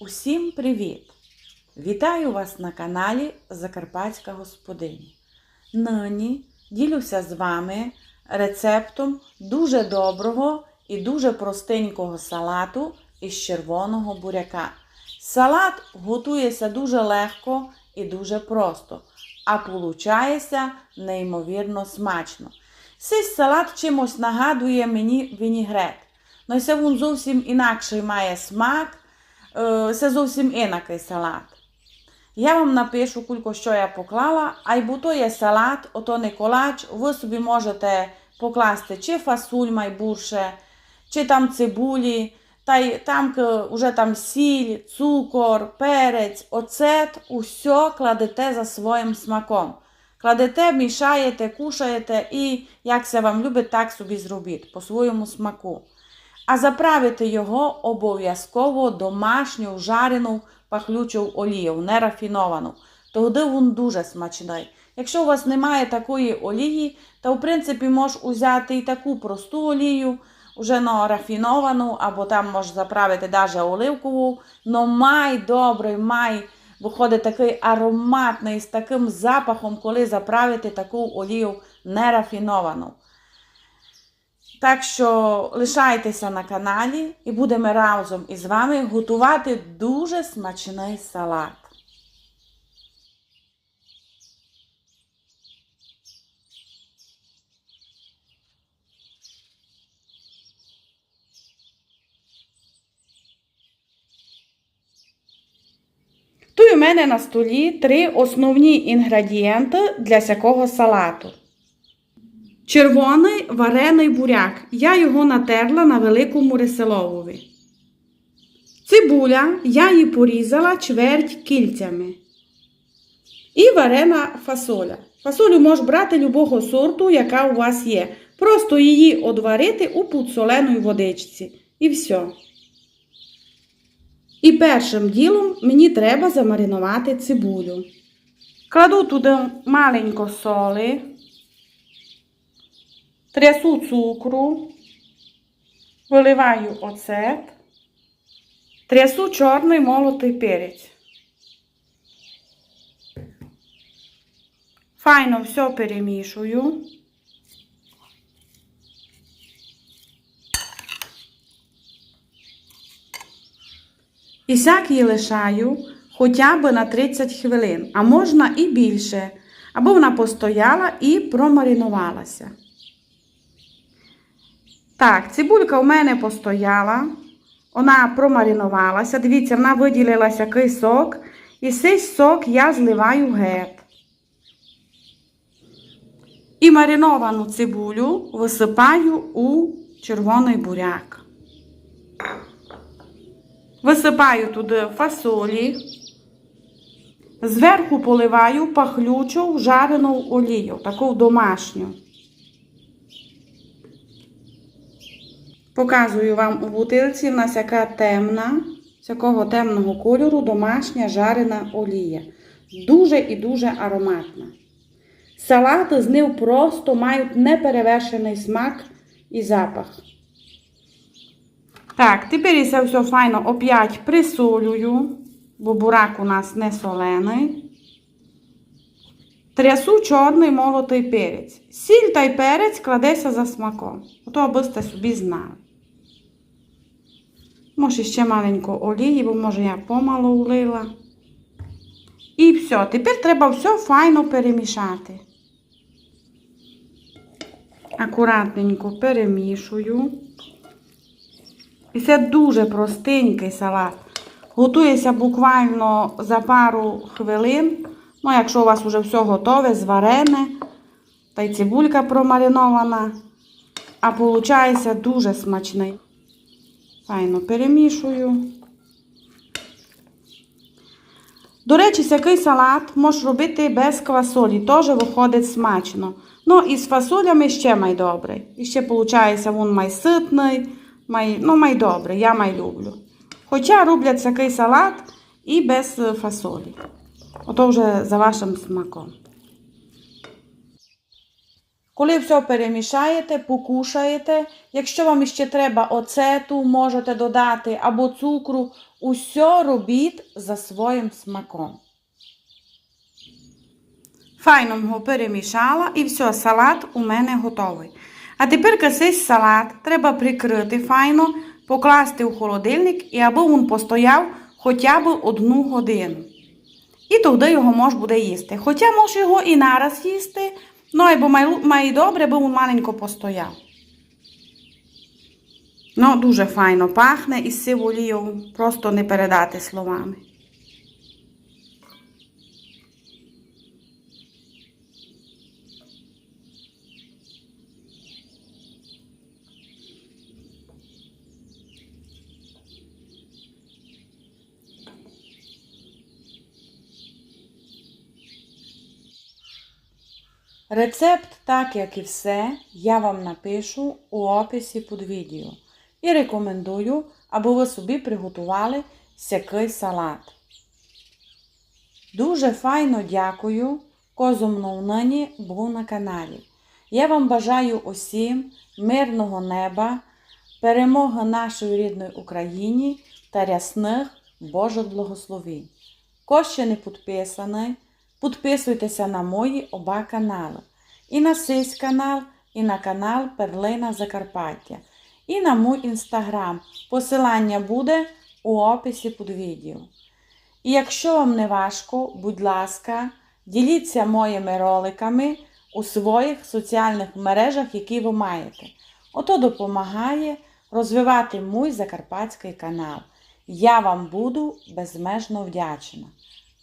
Усім привіт! Вітаю вас на каналі Закарпатська Господиня. Нині ділюся з вами рецептом дуже доброго і дуже простенького салату із червоного буряка. Салат готується дуже легко і дуже просто, а получається неймовірно смачно. Цей салат чимось нагадує мені вінігрет. Ну, він зовсім інакший має смак. Е, Це зовсім інакий салат. Я вам напишу кілько, що я поклала, а й бо то є салат, ото не колач, ви собі можете покласти чи фасуль майбурше, чи там цибулі, та й там к- уже там сіль, цукор, перець, оцет, усе кладете за своїм смаком. Кладете, мішаєте, кушаєте і як це вам любить, так собі зробіть по своєму смаку. А заправити його обов'язково домашню жарену пахлючу олію, не рафіновану. Тоді він дуже смачний. Якщо у вас немає такої олії, то в принципі можеш взяти і таку просту олію, вже ну, рафіновану, або там можеш заправити навіть оливкову. Но май добрий, май виходить такий ароматний з таким запахом, коли заправити таку олію нерафіновану. Так що лишайтеся на каналі і будемо разом із вами готувати дуже смачний салат. Тут у мене на столі три основні інгредієнти для всякого салату. Червоний варений буряк. Я його натерла на великому рисиловові. Цибуля, я її порізала чверть кільцями. І варена фасоля. Фасолю можеш брати любого сорту, яка у вас є. Просто її одварити у підсоленій водичці. І все. І першим ділом мені треба замаринувати цибулю. Кладу туди маленько соли трясу цукру, виливаю оцет, трясу чорний молотий перець. Файно все перемішую. І сяк її лишаю хоча б на 30 хвилин, а можна і більше, або вона постояла і промаринувалася. Так, цибулька у мене постояла, вона промаринувалася. Дивіться, вона виділилася який сок. І цей сок я зливаю геть. І мариновану цибулю висипаю у червоний буряк. Висипаю туди фасолі. Зверху поливаю пахлючу жарену олію, таку домашню. Показую вам у бутилці, в нас яка темна, з якого темного кольору домашня жарена олія. Дуже і дуже ароматна. Салати з них просто мають неперевершений смак і запах. Так, тепер це все файно оп'ять присолюю, бо бурак у нас не солений. Трясу чорний молотий перець. Сіль та й перець кладеться за смаком. Ото аби сте собі знали. Може ще маленько олії, бо може я помало влила. І все. Тепер треба все файно перемішати. Акуратненько перемішую. І це дуже простенький салат. Готується буквально за пару хвилин. Ну, якщо у вас вже все готове, зварене, та й цибулька промаринована. А виходить дуже смачний. Файно перемішую. До речі, такий салат можеш робити без квасолі, теж виходить смачно. Ну і з фасолями ще май добрий. І ще виходить, він май ситний, май, ну май я май люблю. Хоча роблять такий салат і без фасолі. Ото вже за вашим смаком. Коли все перемішаєте, покушаєте. Якщо вам ще треба оцету, можете додати або цукру, усе робіть за своїм смаком. Файно його перемішала і все, салат у мене готовий. А тепер цей салат треба прикрити файно, покласти у холодильник і аби він постояв хоча б одну годину. І тоді його можна буде їсти. Хоча можеш його і нараз їсти, ну або май, май добре, бо він маленько постояв. Ну, дуже файно пахне із сиволію просто не передати словами. Рецепт, так як і все, я вам напишу у описі під відео. І рекомендую, аби ви собі приготували сякий салат. Дуже файно дякую, козу мною нині був на каналі. Я вам бажаю усім мирного неба, перемоги нашої рідної Україні та рясних Божих благословень. Ще не підписаний, підписуйтеся на мої оба канали. І на сись канал, і на канал Перлина Закарпаття. І на мій інстаграм. Посилання буде у описі під відео. І якщо вам не важко, будь ласка, діліться моїми роликами у своїх соціальних мережах, які ви маєте. Ото допомагає розвивати мій закарпатський канал. Я вам буду безмежно вдячна.